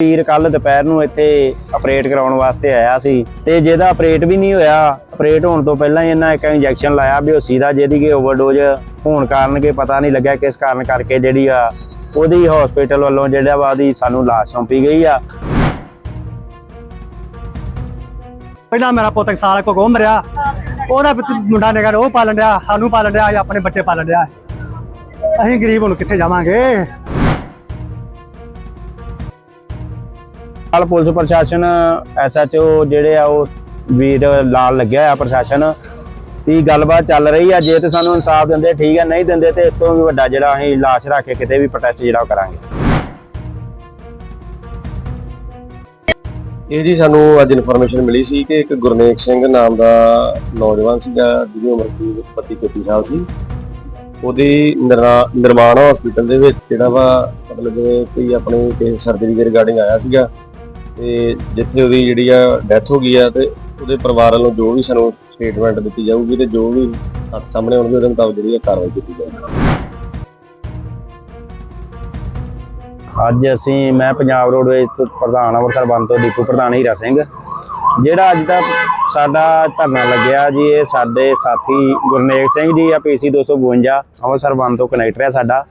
ਵੀਰ ਕੱਲ ਦੁਪਹਿਰ ਨੂੰ ਇੱਥੇ ਆਪਰੇਟ ਕਰਾਉਣ ਵਾਸਤੇ ਆਇਆ ਸੀ ਤੇ ਜਿਹਦਾ ਆਪਰੇਟ ਵੀ ਨਹੀਂ ਹੋਇਆ, ਆਪਰੇਟ ਹੋਣ ਤੋਂ ਪਹਿਲਾਂ ਹੀ ਇਹਨਾਂ ਇੱਕ ਇੰਜੈਕਸ਼ਨ ਲਾਇਆ ਬੇਹੋਸੀ ਦਾ ਜਿਹਦੀ ਕਿ ਓਵਰਡੋਜ਼ ਹੋਣ ਕਾਰਨ ਕਿ ਪਤਾ ਨਹੀਂ ਲੱਗਿਆ ਕਿਸ ਕਾਰਨ ਕਰਕੇ ਜਿਹੜੀ ਆ ਉਹਦੀ ਹਸਪੀਟਲ ਵੱਲੋਂ ਜਿਹੜਾ ਵਾ ਉਹਦੀ ਸਾਨੂੰ ਲਾਸ਼ ਸੌਂਪੀ ਗਈ ਆ। ਪਹਿਲਾਂ ਮੇਰਾ ਪੁੱਤ ਇੱਕ ਸਾਲ ਕੋ ਗੁੰਮ ਰਿਹਾ ਉਹਦਾ ਮੁੰਡਾ ਨੇ ਉਹ ਪਾਲਣ ਡਿਆ, ਸਾਨੂੰ ਪਾਲਣ ਡਿਆ ਜਾਂ ਆਪਣੇ ਬੱਚੇ ਪਾਲਣ ਡਿਆ। ਅਸੀਂ ਗਰੀਬ ਹੁਣ ਕਿੱਥੇ ਜਾਵਾਂਗੇ? ਨਾਲ ਪੁਲਿਸ ਪ੍ਰਸ਼ਾਸਨ, ਐਸਐਚਓ ਜਿਹੜੇ ਆ ਉਹ ਵੀਰ ਲਾਲ ਲੱਗਿਆ ਆ ਪ੍ਰਸ਼ਾਸਨ ਦੀ ਗੱਲਬਾਤ ਚੱਲ ਰਹੀ ਆ, ਜੇ ਤੇ ਸਾਨੂੰ ਇਨਸਾਫ ਦਿੰਦੇ, ਠੀਕ ਆ, ਨਹੀਂ ਦਿੰਦੇ ਤੇ ਇਸ ਤੋਂ ਵੀ ਵੱਡਾ ਜਿਹੜਾ ਅਸੀਂ ਲਾਸ਼ ਰੱਖ ਕੇ ਕਿਤੇ ਵੀ ਪ੍ਰੋਟੈਸਟ ਜਿਹੜਾ ਉਹ ਕਰਾਂਗੇ। ਇਹ ਜੀ ਸਾਨੂੰ ਅੱਜ ਇਨਫੋਰਮੇਸ਼ਨ ਮਿਲੀ ਸੀ ਕਿ ਇੱਕ ਗੁਰਨੇਕ ਸਿੰਘ ਨਾਮ ਦਾ ਨੌਜਵਾਨ ਸੀਗਾ, ਜਿਹਦੀ ਉਮਰ ਸੀ 32 ਸਾਲ ਸੀ। ਉਹਦੀ ਨਿਰਨਾ- ਨਿਰਮਾਣ ਹਸਪੀਟਲ ਦੇ ਵਿੱਚ ਜਿਹੜਾ ਵਾ, ਮਤਲਬ ਕੋਈ ਆਪਣੀ ਕਿਸੇ ਸਰਜਰੀ ਦੇ ਰਿਗਾਰਡਿੰਗ ਆਇਆ ਸੀਗਾ ਤੇ ਜਿੱਥੇ ਉਹਦੀ ਜਿਹੜੀ ਆ ਡੈਥ ਹੋ ਗਈ ਆ ਤੇ ਉਹਦੇ ਪਰਿਵਾਰ ਵੱਲੋਂ ਜੋ ਵੀ ਸਾਨੂੰ ਸਟੇਟਮੈਂਟ ਦਿੱਤੀ ਜਾਊਗੀ ਤੇ ਜੋ ਵੀ ਤੱਥ ਸਾਹਮਣੇ ਆਉਣਗੇ, ਉਹਦੇ ਮੁਤਾਬਕ ਜਿਹੜੀ ਆ ਕਾਰਵਾਈ ਕੀਤੀ ਜਾਊਗੀ। ਅੱਜ ਅਸੀਂ, ਮੈਂ ਪੰਜਾਬ ਰੋਡਵੇਜ਼ ਤੋਂ ਪ੍ਰਧਾਨ ਅੰਮ੍ਰਿਤਸਰ ਬੰਦ ਤੋਂ ਡਿਪੂ ਪ੍ਰਧਾਨ ਹੀਰਾ ਸਿੰਘ। ਜਿਹੜਾ ਅੱਜ ਦਾ ਸਾਡਾ ਧਰਨਾ ਲੱਗਿਆ ਜੀ, ਇਹ ਸਾਡੇ ਸਾਥੀ ਗੁਰਨੇਕ ਸਿੰਘ ਜੀ ਆ ਪੀਸੀ 252 ਅੰਮ੍ਰਿਤਸਰ ਬੰਦ ਤੋਂ ਕਨੈਕਟਰ ਹੈ ਸਾਡਾ।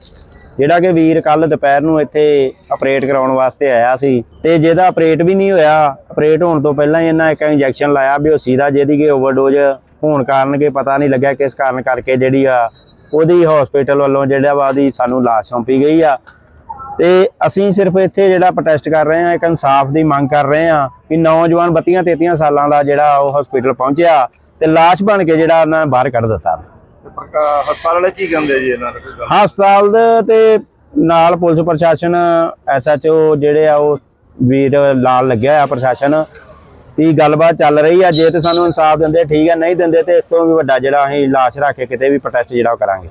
ਜਿਹੜਾ ਕਿ ਵੀਰ ਕੱਲ ਦੁਪਹਿਰ ਨੂੰ ਇੱਥੇ ਆਪਰੇਟ ਕਰਾਉਣ ਵਾਸਤੇ ਆਇਆ ਸੀ ਤੇ ਜਿਹਦਾ ਆਪਰੇਟ ਵੀ ਨਹੀਂ ਹੋਇਆ, ਆਪਰੇਟ ਹੋਣ ਤੋਂ ਪਹਿਲਾਂ ਹੀ ਇਹਨਾਂ ਇੱਕ ਇੰਜੈਕਸ਼ਨ ਲਾਇਆ ਬੇਹੋਸੀ ਦਾ ਜਿਹਦੀ ਕਿ ਓਵਰਡੋਜ਼ ਹੋਣ ਕਾਰਨ ਕਿ ਪਤਾ ਨਹੀਂ ਲੱਗਿਆ ਕਿਸ ਕਾਰਨ ਕਰਕੇ ਜਿਹੜੀ ਆ ਉਹਦੀ ਹਸਪੀਟਲ ਵੱਲੋਂ ਜਿਹੜਾ ਵਾ ਉਹਦੀ ਸਾਨੂੰ ਲਾਸ਼ ਸੌਂਪੀ ਗਈ ਆ। ਤੇ ਅਸੀਂ ਸਿਰਫ ਇੱਥੇ ਜਿਹੜਾ ਪ੍ਰੋਟੈਸਟ ਕਰ ਰਹੇ ਹਾਂ, ਇੱਕ ਇਨਸਾਫ ਦੀ ਮੰਗ ਕਰ ਰਹੇ ਹਾਂ ਕਿ ਨੌਜਵਾਨ 32 33 ਸਾਲਾਂ ਦਾ ਜਿਹੜਾ ਉਹ ਹਸਪੀਟਲ ਪਹੁੰਚਿਆ ਤੇ ਲਾਸ਼ ਬਣ ਕੇ ਜਿਹੜਾ ਉਹਨਾਂ ਨੇ ਬਾਹਰ ਕੱਢ ਦਿੱਤਾ। ਹਸਪਤਾਲ ਵਾਲੇ ਕੀ ਕਹਿੰਦੇ ਜੀ ਇਹਨਾਂ ਨੂੰ ਹਸਪਤਾਲ ਦੇ ਤੇ ਨਾਲ ਪੁਲਿਸ ਪ੍ਰਸ਼ਾਸਨ ਐਸਐਚਓ ਜਿਹੜੇ ਆ ਉਹ ਵੀਰ ਲਾਲ ਲੱਗਿਆ ਆ ਪ੍ਰਸ਼ਾਸਨ। ਦੀ ਗੱਲਬਾਤ ਚੱਲ ਰਹੀ ਆ? ਜੇ ਤੇ ਸਾਨੂੰ ਇਨਸਾਫ ਦਿੰਦੇ ਠੀਕ ਆ। ਨਹੀਂ ਦਿੰਦੇ ਤੇ ਇਸ ਤੋਂ ਵੀ ਵੱਡਾ ਜਿਹੜਾ ਅਸੀਂ ਲਾਸ਼ ਰੱਖ ਕੇ ਕਿਤੇ ਵੀ ਪ੍ਰੋਟੈਸਟ ਜਿਹੜਾ ਉਹ ਕਰਾਂਗੇ।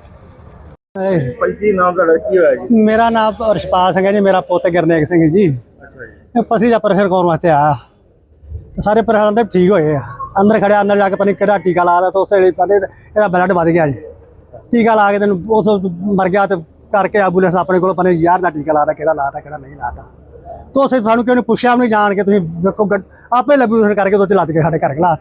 ਇਹ ਪੰਜੀ ਨਾਮ ਤੁਹਾਡਾ? ਕੀ ਹੋਇਆ ਜੀ? ਮੇਰਾ ਨਾਮ ਰਸ਼ਪਾਲ ਸਿੰਘ ਹੈ ਜੀ। ਮੇਰਾ ਪੁੱਤ ਗੁਰਨੇਕ ਸਿੰਘ ਜੀ। ਇਹ ਪਸੀ ਦਾ ਪ੍ਰੈਸ਼ਰ ਕਰਾਉਣ ਵਾਸਤੇ ਆਇਆ। ਤੇ ਸਾਰੇ ਪ੍ਰੈਸ਼ਰ ਦੇ ਠੀਕ ਹੋਏ ਆ। ਅੰਦਰ ਖੜਿਆ ਅੰਦਰ ਜਾ ਕੇ ਪਤਾ ਨੀ ਕਿਹੜਾ ਟੀਕਾ ਲਾਇਆ ਤਾਂ ਉਸੇ ਵੇਲੇ ਪਤਾ ਇਹਦਾ ਬਲੱਡ ਵੱਧ ਗਿਆ ਜੀ। ਟੀਕਾ ਲਾ ਕੇ ਤੈਨੂੰ ਉਸ ਮਰ ਗਿਆ ਤੇ ਕਰਕੇ ਐਂਬੂਲੈਂਸ ਆਪਣੇ ਕੋਲ ਪਤਾ ਨੀ ਯਾਰ ਦਾ ਟੀਕਾ ਲਾਤਾ ਕਿਹੜਾ ਲਾਤਾ ਕਿਹੜਾ ਨਹੀਂ ਲਾਤਾ ਤੋ ਅਸੀਂ ਸਾਨੂੰ ਕਿਉਂ ਨਹੀਂ ਪੁੱਛਿਆ ਨਹੀਂ ਜਾਣ ਕੇ ਤੁਸੀਂ ਵੇਖੋ ਆਪੇ ਲੈਬੋਰੇਟਰੀ ਕਰਕੇ ਤੋਂ ਲੱਦ ਕੇ ਸਾਡੇ ਘਰ ਘਲਾਤ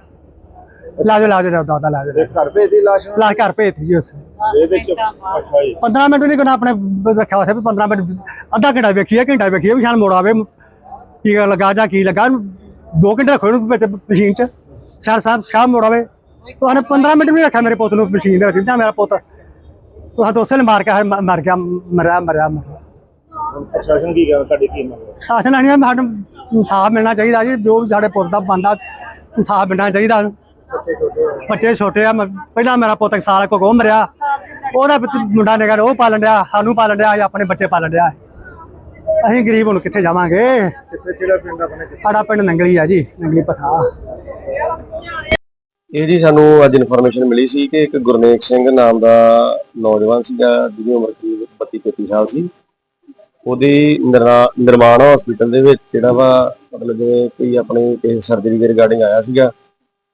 ਲਾ ਦੇ ਲਾ ਦੇ ਦਾਦਾ ਲਾ ਦੇ ਘਰ ਭੇਜ ਦੀ ਲਾਸ਼? ਲਾ ਘਰ ਭੇਜਤੀ ਜੀ ਉਸ ਇਹਦੇ ਚ ਅੱਛਾ ਜੀ। 15 ਮਿੰਟ ਨਹੀਂ ਕਰਨਾ ਆਪਣੇ ਰੱਖਿਆ ਹੋਇਆ ਸੀ ਵੀ 15 ਮਿੰਟ ਅੱਧਾ ਘੰਟਾ ਵੇਖੀਏ ਘੰਟਾ ਵੇਖੀਏ ਵੀ ਸ਼ਾਨ ਮੋੜ ਆਵੇ ਕੀ ਲੱਗਾ ਜਾਂ ਕੀ ਲੱਗਾ 2 ਘੰਟੇ ਵਿੱਚ ਮਸ਼ੀਨ 'ਚ। ਸ਼ਾਨ ਸਾਹਿਬ ਸ਼ਾਮ ਮੋੜ ਆਵੇ ਤੁਹਾਨੂੰ 15 ਮਿੰਟ ਵੀ ਰੱਖਿਆ ਮੇਰੇ ਪੁੱਤ ਨੂੰ ਮਸ਼ੀਨ ਦੇ ਵਿੱਚ। ਜਾਂ ਮੇਰਾ ਪੁੱਤ। ਤੁਹਾਂ ਦੋਸੇ ਨੇ ਮਾਰ ਕੇ ਮਰ ਗਿਆ ਮਰਿਆ ਮਰਿਆ ਮਰਿਆ। ਪ੍ਰਸ਼ਾਸਨ ਕੀ ਕਹਿੰਦਾ ਤੁਹਾਡੀ ਕੀ ਮੰਗ ਹੈ? ਸ਼ਾਸਨ ਆਣੀ ਸਾਨੂੰ ਇਨਸਾਫ ਮਿਲਣਾ ਚਾਹੀਦਾ ਜੀ। ਜੋ ਵੀ ਸਾਡੇ ਪੁੱਤ ਦਾ ਬੰਦਾ ਇਨਸਾਫ ਮਿਲਣਾ ਚਾਹੀਦਾ। ਬੱਚੇ ਛੋਟੇ ਆ। ਪਹਿਲਾਂ ਮੇਰਾ ਪੁੱਤ ਸਾਲ ਕੋ ਗੁੰਮ ਰਿਹਾ ਉਹਦਾ ਮੁੰਡਾ ਨਿਕਲ ਉਹ ਪਾਲਣ ਡਿਆ ਸਾਨੂੰ ਪਾਲਣ ਡਿਆ ਆਪਣੇ ਬੱਚੇ ਪਾਲਣ ਡਿਆ। ਅਸੀਂ ਗਰੀਬ ਹੁਣ ਕਿੱਥੇ ਜਾਵਾਂਗੇ? ਕਿੱਥੇ ਕਿਹੜਾ ਪਿੰਡ ਆਪਣੇ? ਸਾਡਾ ਪਿੰਡ ਨੰਗਲੀ ਆ ਜੀ ਨੰਗਲੀ ਪਠਾ। ਇਹ ਜੀ ਸਾਨੂੰ ਅੱਜ ਇਨਫੋਰਮੇਸ਼ਨ ਮਿਲੀ ਸੀ ਕਿ ਇੱਕ ਗੁਰਨੇਕ ਸਿੰਘ ਨਾਮ ਦਾ ਨੌਜਵਾਨ ਸੀਗਾ, ਜਿਹਦੀ ਉਮਰ ਸੀ 32 33 ਸਾਲ ਸੀ। ਉਹਦੀ ਨਿਰਮਾਣ ਹਸਪੀਟਲ ਦੇ ਵਿੱਚ ਜਿਹੜਾ ਵਾ, ਮਤਲਬ ਜਿਵੇਂ ਕੋਈ ਆਪਣੀ ਕਿਸੇ ਸਰਜਰੀ ਦੇ ਰਿਗਾਰਡਿੰਗ ਆਇਆ ਸੀਗਾ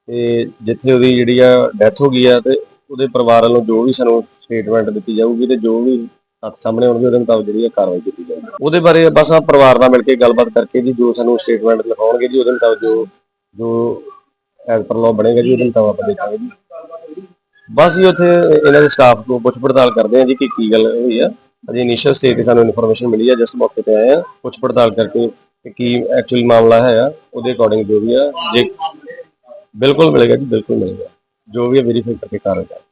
ਤੇ ਜਿੱਥੇ ਉਹਦੀ ਜਿਹੜੀ ਆ ਡੈਥ ਹੋ ਗਈ ਆ ਤੇ ਉਹਦੇ ਪਰਿਵਾਰ ਵੱਲੋਂ ਜੋ ਵੀ ਸਾਨੂੰ ਸਟੇਟਮੈਂਟ ਦਿੱਤੀ ਜਾਊਗੀ ਤੇ ਜੋ ਵੀ ਤੱਥ ਸਾਹਮਣੇ ਆਉਣਗੇ, ਉਹਦੇ ਮੁਤਾਬਕ ਜਿਹੜੀ ਆ ਕਾਰਵਾਈ ਕੀਤੀ ਜਾਊਗੀ। ਉਹਦੇ ਬਾਰੇ ਬਸ ਆ ਪਰਿਵਾਰ ਨਾਲ ਮਿਲ ਕੇ ਗੱਲਬਾਤ ਕਰਕੇ ਜੀ, ਜੋ ਸਾਨੂੰ ਸਟੇਟਮੈਂਟ ਲਿਖਾਉਣਗੇ ਜੀ, ਉਹਦੇ ਮੁਤਾਬਕ ਜੋ ਜੋ ਐਜ਼ ਪਰ ਲਾਅ ਬਣੇਗਾ ਜੀ, ਉਹਦੇ ਮੁਤਾਬਕ ਆਪਾਂ ਦੇਖਾਂਗੇ ਜੀ। ਬਸ ਜੀ, ਉੱਥੇ ਇਹਨਾਂ ਦੇ ਸਟਾਫ ਨੂੰ ਪੁੱਛ ਪੜਤਾਲ ਕਰਦੇ ਆ ਜੀ ਕਿ ਕੀ ਗੱਲ ਹੋਈ ਆ। ਅਜੇ ਇਨੀਸ਼ੀਅਲ ਸਟੇਜ ਤੇ ਸਾਨੂੰ ਇਨਫੋਰਮੇਸ਼ਨ ਮਿਲੀ ਆ ਜਸਟ ਮੌਕੇ ਤੇ ਆਏ ਆ। ਪੁੱਛ ਪੜਤਾਲ ਕਰਕੇ ਕਿ ਕੀ ਐਕਚੁਅਲ ਮਾਮਲਾ ਹੈ ਆ, ਉਹਦੇ ਅਕੋਰਡਿੰਗ ਜੋ ਵੀ ਆ, ਜੇ ਬਿਲਕੁਲ ਮਿਲੇਗਾ ਜੀ, ਬਿਲਕੁਲ ਮਿਲੇਗਾ। ਜੋ ਵੀ ਹੈ ਵੈਰੀਫਾਈ ਕਰਕੇ ਕਰਾਂਗੇ।